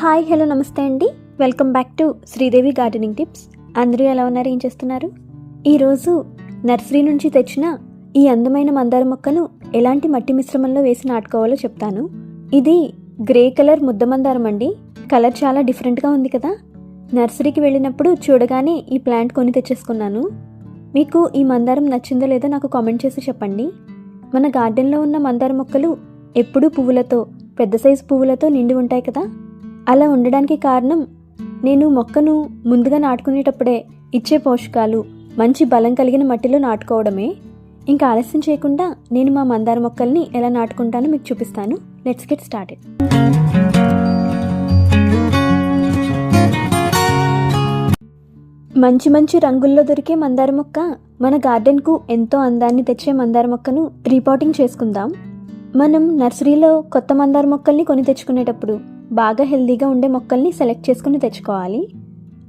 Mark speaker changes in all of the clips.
Speaker 1: Hi hello నమస్తే అండి. Welcome back to Sridevi gardening tips. అందరూ ఎలా ఉన్నారు? ఏం చేస్తున్నారు? ఈరోజు నర్సరీ నుంచి తెచ్చిన ఈ అందమైన మందార మొక్కను ఎలాంటి మట్టి మిశ్రమంలో వేసి నాటుకోవాలో చెప్తాను. ఇది గ్రే కలర్ ముద్ద మందారం అండి. కలర్ చాలా డిఫరెంట్గా ఉంది కదా. నర్సరీకి వెళ్ళినప్పుడు చూడగానే ఈ ప్లాంట్ కొని తెచ్చేసుకున్నాను. మీకు ఈ మందారం నచ్చిందో లేదో నాకు కామెంట్ చేసి చెప్పండి. మన గార్డెన్లో ఉన్న మందార మొక్కలు ఎప్పుడూ పువ్వులతో పెద్ద సైజు పువ్వులతో నిండి ఉంటాయి కదా. అలా ఉండడానికి కారణం నేను మొక్కను ముందుగా నాటుకునేటప్పుడే ఇచ్చే పోషకాలు మంచి బలం కలిగిన మట్టిలో నాటుకోవడమే. ఇంకా ఆలస్యం చేయకుండా నేను మా మందార మొక్కల్ని ఎలా నాటుకుంటానో మీకు చూపిస్తాను. లెట్స్ గెట్ స్టార్టెడ్ మంచి మంచి రంగుల్లో దొరికే మందార మొక్క మన గార్డెన్కు ఎంతో అందాన్ని తెచ్చే మందార మొక్కను రీపాటింగ్ చేసుకుందాం. మనం నర్సరీలో కొత్త మందార మొక్కల్ని కొని తెచ్చుకునేటప్పుడు బాగా హెల్దీగా ఉండే మొక్కల్ని సెలెక్ట్ చేసుకుని తెచ్చుకోవాలి.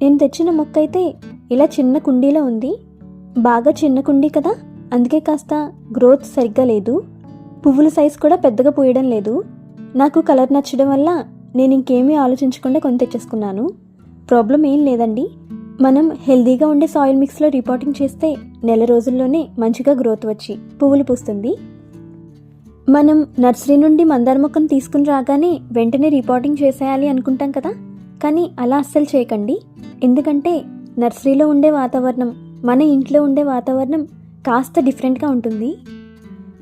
Speaker 1: నేను తెచ్చిన మొక్క అయితే ఇలా చిన్న కుండీలో ఉంది. బాగా చిన్న కుండీ కదా? అందుకే కాస్త గ్రోత్ సరిగ్గా లేదు. పువ్వుల సైజ్ కూడా పెద్దగా పూయడం లేదు. నాకు కలర్ నచ్చడం వల్ల నేను ఇంకేమీ ఆలోచించకుండా కొని తెచ్చేసుకున్నాను. ప్రాబ్లం ఏం లేదండి. మనం హెల్దీగా ఉండే సాయిల్ మిక్స్లో రిపోర్టింగ్ చేస్తే నెల రోజుల్లోనే మంచిగా గ్రోత్ వచ్చి పువ్వులు పూస్తుంది. మనం నర్సరీ నుండి మందార మొక్కను తీసుకుని రాగానే వెంటనే రిపోర్టింగ్ చేసేయాలి అనుకుంటాం కదా. కానీ అలా అస్సలు చేయకండి. ఎందుకంటే నర్సరీలో ఉండే వాతావరణం మన ఇంట్లో ఉండే వాతావరణం కాస్త డిఫరెంట్గా ఉంటుంది.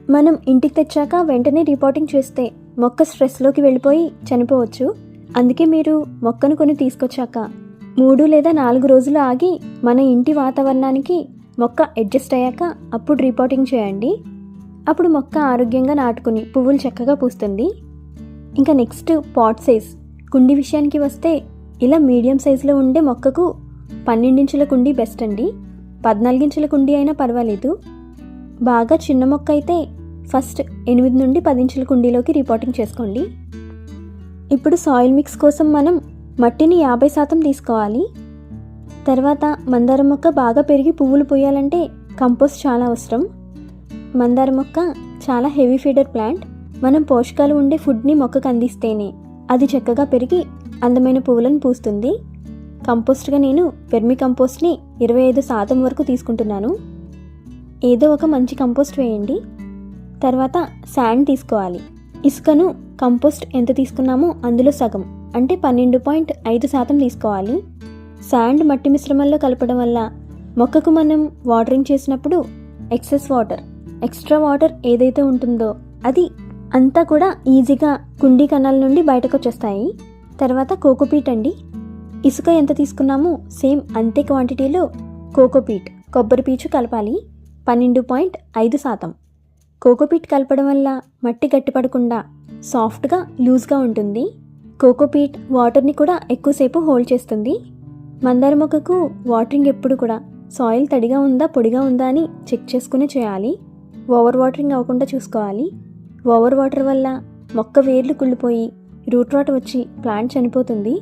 Speaker 1: మనం ఇంటికి తెచ్చాక వెంటనే రిపోర్టింగ్ చేస్తే మొక్క స్ట్రెస్లోకి వెళ్ళిపోయి చనిపోవచ్చు. అందుకే మీరు మొక్కను కొని తీసుకొచ్చాక మూడు లేదా నాలుగు రోజులు ఆగి మన ఇంటి వాతావరణానికి మొక్క అడ్జస్ట్ అయ్యాక అప్పుడు రిపోర్టింగ్ చేయండి. అప్పుడు మొక్క ఆరోగ్యంగా నాటుకుని పువ్వులు చక్కగా పూస్తుంది. ఇంకా నెక్స్ట్ పాట్ సైజ్. కుండి విషయానికి వస్తే ఇలా మీడియం సైజులో ఉండే మొక్కకు పన్నెండించుల కుండీ బెస్ట్ అండి. పద్నాలుగించుల కుండీ అయినా పర్వాలేదు. బాగా చిన్న మొక్క అయితే ఫస్ట్ ఎనిమిది నుండి పది ఇంచుల కుండీలోకి రిపోర్టింగ్ చేసుకోండి. ఇప్పుడు సాయిల్ మిక్స్ కోసం మనం మట్టిని యాభై శాతం తీసుకోవాలి. తర్వాత మందారం మొక్క బాగా పెరిగి పువ్వులు పూయాలంటే కంపోస్ట్ చాలా అవసరం. మందార మొక్క చాలా హెవీ ఫీడర్ ప్లాంట్. మనం పోషకాలు ఉండే ఫుడ్ని మొక్కకు అందిస్తేనే అది చక్కగా పెరిగి అందమైన పువ్వులను పూస్తుంది. కంపోస్ట్గా నేను వెర్మి కంపోస్ట్ని ఇరవై ఐదు శాతం వరకు తీసుకుంటున్నాను. ఏదో ఒక మంచి కంపోస్ట్ వేయండి. తర్వాత శాండ్ తీసుకోవాలి. ఇసుకను కంపోస్ట్ ఎంత తీసుకున్నామో అందులో సగం అంటే పన్నెండు పాయింట్ ఐదు శాతం తీసుకోవాలి. శాండ్ మట్టి మిశ్రమంలో కలపడం వల్ల మొక్కకు మనం వాటరింగ్ చేసినప్పుడు ఎక్సెస్ వాటర్ ఎక్స్ట్రా వాటర్ ఏదైతే ఉంటుందో అది అంతా కూడా ఈజీగా కుండీ కణాల నుండి బయటకు వచ్చేస్తాయి తర్వాత కోకోపీట్ అండి. ఇసుక ఎంత తీసుకున్నామో సేమ్ అంతే క్వాంటిటీలో కోకోపీట్ కొబ్బరి పీచు కలపాలి పన్నెండు పాయింట్ ఐదు శాతం. కోకోపీట్ కలపడం వల్ల మట్టి గట్టిపడకుండా సాఫ్ట్గా లూజ్గా ఉంటుంది. కోకోపీట్ వాటర్ని కూడా ఎక్కువసేపు హోల్డ్ చేస్తుంది. మందార మొక్కకు వాటరింగ్ ఎప్పుడు కూడా సాయిల్ తడిగా ఉందా పొడిగా ఉందా అని చెక్ చేసుకుని చేయాలి. ఓవర్ వాటరింగ్ అవ్వకుండా చూసుకోవాలి. ఓవర్ వాటర్ వల్ల మొక్క వేర్లు కుళ్ళిపోయి రూట్ రాట్ వచ్చి ప్లాంట్ చనిపోతుంది.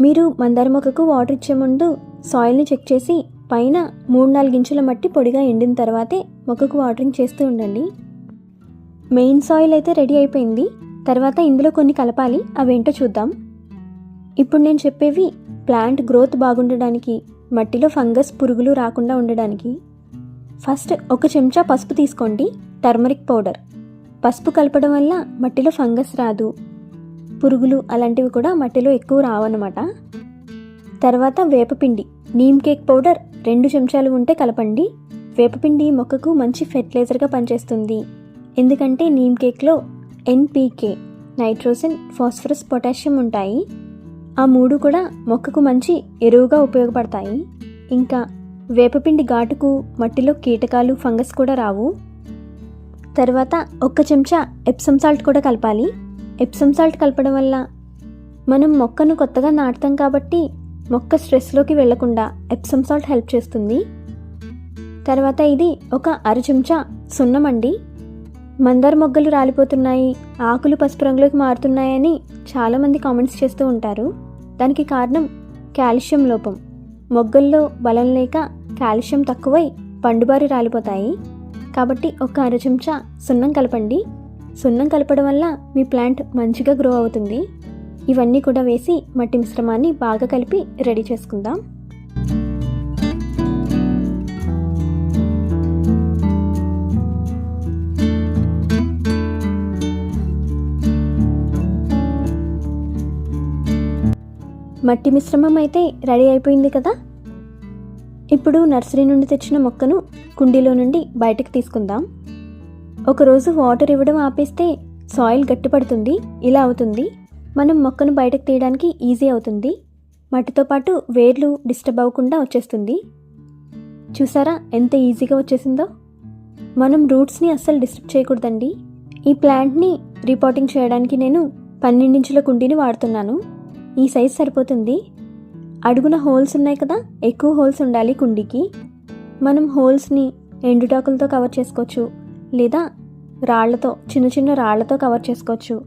Speaker 1: మీరు మందార మొక్కకు వాటర్ ఇచ్చే ముందు సాయిల్ని చెక్ చేసి పైన మూడు నాలుగు ఇంచుల మట్టి పొడిగా ఎండిన తర్వాతే మొక్కకు వాటరింగ్ చేస్తూ ఉండండి. మెయిన్ సాయిల్ అయితే రెడీ అయిపోయింది. తర్వాత ఇందులో కొన్ని కలపాలి. అవేంటో చూద్దాం. ఇప్పుడు నేను చెప్పేవి ప్లాంట్ గ్రోత్ బాగుండడానికి మట్టిలో ఫంగస్ పురుగులు రాకుండా ఉండడానికి. ఫస్ట్ ఒక చెంచా పసుపు తీసుకోండి టర్మరిక్ పౌడర్. పసుపు కలపడం వల్ల మట్టిలో ఫంగస్ రాదు. పురుగులు అలాంటివి కూడా మట్టిలో ఎక్కువ రావన్నమాట. తర్వాత వేపపిండి నీమ్ కేక్ పౌడర్ రెండు చెంచాలు ఉంటే కలపండి. వేపపిండి మొక్కకు మంచి ఫెర్టిలైజర్గా పనిచేస్తుంది. ఎందుకంటే నీమ్ కేక్లో ఎన్పీకే నైట్రోజన్ ఫాస్ఫరస్ పొటాషియం ఉంటాయి. ఆ మూడు కూడా మొక్కకు మంచి ఎరువుగా ఉపయోగపడతాయి. ఇంకా వేపపిండి ఘాటుకు మట్టిలో కీటకాలు ఫంగస్ కూడా రావు. తర్వాత ఒక్క చెంచా ఎప్సమ్ సాల్ట్ కూడా కలపాలి. ఎప్సమ్ సాల్ట్ కలపడం వల్ల మనం మొక్కను కొత్తగా నాటుతాం కాబట్టి మొక్క స్ట్రెస్లోకి వెళ్ళకుండా ఎప్సమ్ సాల్ట్ హెల్ప్ చేస్తుంది. తర్వాత ఇది ఒక అర చెంచా సున్నం అండి. మందార మొగ్గలు రాలిపోతున్నాయి ఆకులు పసుపు రంగులోకి మారుతున్నాయని చాలామంది కామెంట్స్ చేస్తూ ఉంటారు. దానికి కారణం కాల్షియం లోపం. మొగ్గల్లో బలం లేక కాల్షియం తక్కువై పండుబారి రాలిపోతాయి. కాబట్టి ఒక అర చెంచా సున్నం కలపండి. సున్నం కలపడం వల్ల మీ ప్లాంట్ మంచిగా గ్రో అవుతుంది. ఇవన్నీ కూడా వేసి మట్టి మిశ్రమాన్ని బాగా కలిపి రెడీ చేసుకుందాం. మట్టి మిశ్రమం అయితే రెడీ అయిపోయింది కదా? ఇప్పుడు నర్సరీ నుండి తెచ్చిన మొక్కను కుండీలో నుండి బయటకు తీసుకుందాం. ఒకరోజు వాటర్ ఇవ్వడం ఆపేస్తే సాయిల్ గట్టిపడుతుంది ఇలా అవుతుంది. మనం మొక్కను బయటకు తీయడానికి ఈజీ అవుతుంది. మట్టితో పాటు వేర్లు డిస్టర్బ్ అవ్వకుండా వచ్చేస్తుంది. చూసారా ఎంత ఈజీగా వచ్చేసిందో? మనం రూట్స్ని అస్సలు డిస్టర్బ్ చేయకూడదండి. ఈ ప్లాంట్ని రిపోర్టింగ్ చేయడానికి నేను పన్నెండించుల కుండీని వాడుతున్నాను. ఈ సైజ్ సరిపోతుంది. అడుగున హోల్స్ ఉన్నాయి కదా ఎక్కువ హోల్స్ ఉండాలి కుండీకి. మనం హోల్స్ని ఎండుటాకులతో కవర్ చేసుకోవచ్చు. లేదా రాళ్ళతో చిన్న చిన్న రాళ్ళతో కవర్ చేసుకోవచ్చు.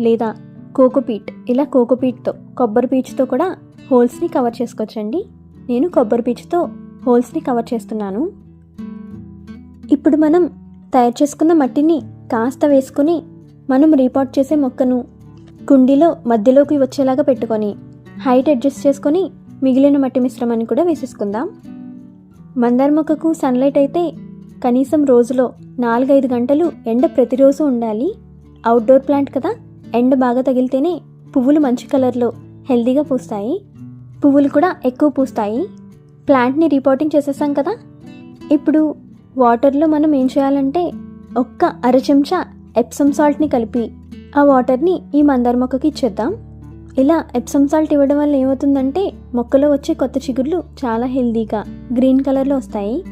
Speaker 1: లేదా కోకోపీట్ ఇలా కోకోపీట్తో కొబ్బరి పీచుతో కూడా హోల్స్ని కవర్ చేసుకోవచ్చండి. నేను కొబ్బరి పీచుతో హోల్స్ని కవర్ చేస్తున్నాను. ఇప్పుడు మనం తయారు చేసుకున్న మట్టిని కాస్త వేసుకుని మనం రీపాట్ చేసే మొక్కను కుండీలో మధ్యలోకి వచ్చేలాగా పెట్టుకొని హైట్ అడ్జస్ట్ చేసుకొని మిగిలిన మట్టి మిశ్రమాన్ని కూడా వేసేసుకుందాం. మందార మొక్కకు సన్లైట్ అయితే కనీసం రోజులో నాలుగైదు గంటలు ఎండ ప్రతిరోజు ఉండాలి. అవుట్డోర్ ప్లాంట్ కదా ఎండ బాగా తగిలితేనే పువ్వులు మంచి కలర్లో హెల్దీగా పూస్తాయి. పువ్వులు కూడా ఎక్కువ పూస్తాయి. ప్లాంట్ని రిపోర్టింగ్ చేసేసాం కదా. ఇప్పుడు వాటర్లో మనం ఏం చేయాలంటే ఒక్క అర చెంచా ఎప్సమ్ సాల్ట్ని కలిపి ఆ వాటర్ని ఈ మందార మొక్కకి ఇచ్చేద్దాం. ఇలా ఎప్సమ్ సాల్ట్ ఇవ్వడం వల్ల ఏమవుతుందంటే మొక్కలో వచ్చే కొత్త చిగుర్లు చాలా హెల్దీగా గ్రీన్ కలర్లో వస్తాయి.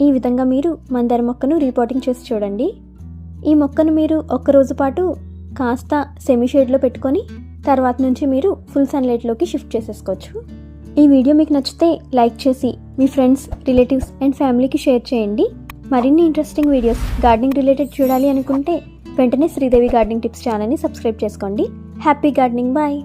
Speaker 1: ఈ విధంగా మీరు మందార మొక్కను రిపోర్టింగ్ చేసి చూడండి. ఈ మొక్కను మీరు ఒక్క రోజు పాటు కాస్త సెమీ షేడ్లో పెట్టుకొని తర్వాత నుంచి మీరు ఫుల్ సన్లైట్లోకి షిఫ్ట్ చేసేసుకోవచ్చు. ఈ వీడియో మీకు నచ్చితే లైక్ చేసి మీ ఫ్రెండ్స్ రిలేటివ్స్ అండ్ ఫ్యామిలీకి షేర్ చేయండి. మరిన్ని ఇంట్రెస్టింగ్ వీడియోస్ గార్డెనింగ్ రిలేటెడ్ చూడాలి అనుకుంటే వెంటనే శ్రీదేవి గార్డెనింగ్ టిప్స్ ఛానల్ని సబ్స్క్రైబ్ చేసుకోండి. Happy gardening. బాయ్.